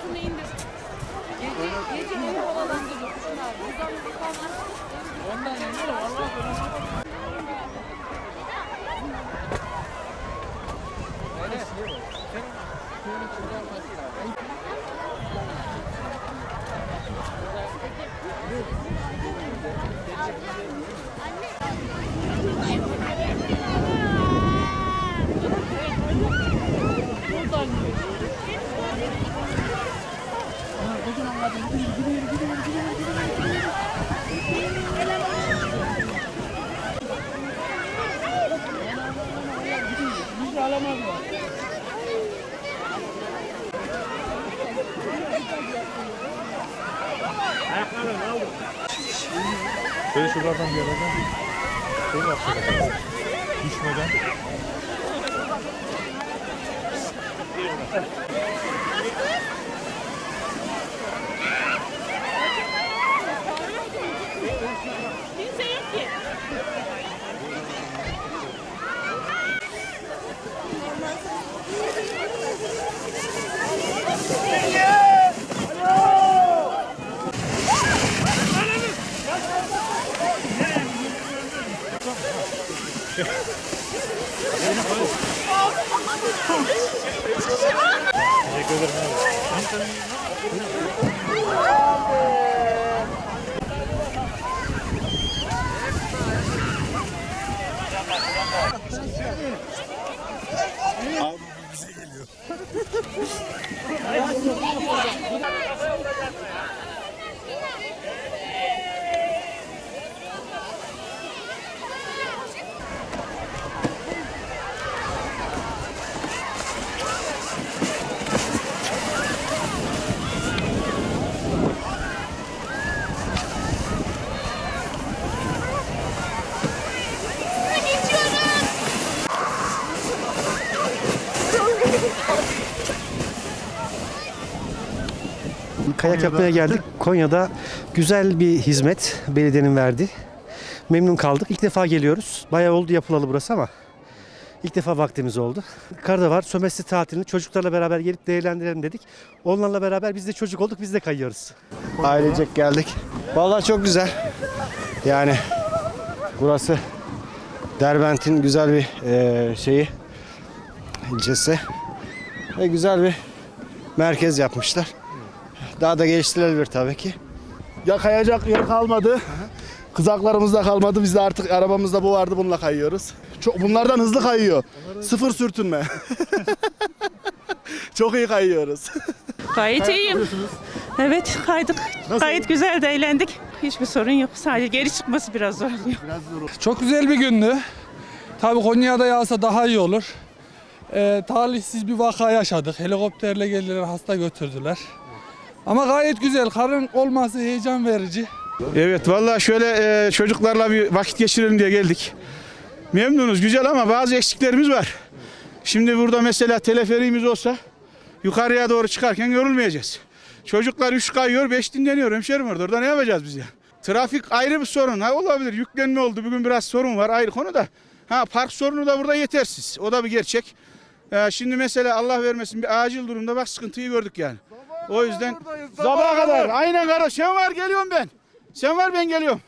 Şunu indir. Gece, gece evi havalandırıyor abi. Buradan bir kalmaz. Ondan emin ol Böyle şuralardan bir yerlerden şey yapsak. Düşmeden. Kimse Teşekkür ederim abi. Kayak yapmaya geldik. Konya'da güzel bir hizmet belediyenin verdi. Memnun kaldık. İlk defa geliyoruz. Bayağı oldu yapılalı burası ama ilk defa vaktimiz oldu. Kar da var. Sömestr tatilini çocuklarla beraber gelip değerlendirelim dedik. Onlarla beraber biz de çocuk olduk. Biz de kayıyoruz. Ailecek geldik. Vallahi çok güzel. Yani burası Derbent'in güzel bir eee, şeyi ilçesi. Ve güzel bir merkez yapmışlar. Daha da geliştirilebilir tabii ki. Ya kayacak yer kalmadı. Kızaklarımızda kalmadı. Biz de artık arabamızda bu vardı bununla kayıyoruz. Çok bunlardan hızlı kayıyor. Sıfır sürtünme. Çok iyi kayıyoruz. Gayet iyiyim. Evet kaydık. Gayet güzel de eğlendik. Hiçbir sorun yok. Sadece geri çıkması biraz zor oluyor. Çok güzel bir gündü. Tabii Konya'da yağsa daha iyi olur. Ee, talihsiz bir vaka yaşadık. Helikopterle geldiler, hasta götürdüler. Ama gayet güzel. Karın olması heyecan verici. Evet vallahi şöyle e, çocuklarla bir vakit geçirelim diye geldik. Memnunuz güzel ama bazı eksiklerimiz var. Şimdi burada mesela teleferiğimiz olsa yukarıya doğru çıkarken yorulmayacağız. Çocuklar 3 kayıyor 5 dinleniyor hemşerim orada. Orada ne yapacağız biz ya? Trafik ayrı bir sorun. Ha olabilir yüklenme oldu bugün biraz sorun var ayrı konu da. Ha park sorunu da burada yetersiz. O da bir gerçek. Ee, şimdi mesela Allah vermesin bir acil durumda bak sıkıntıyı gördük yani. O yüzden sabaha kadar aynen kardeş sen var geliyorum ben. Sen var ben geliyorum.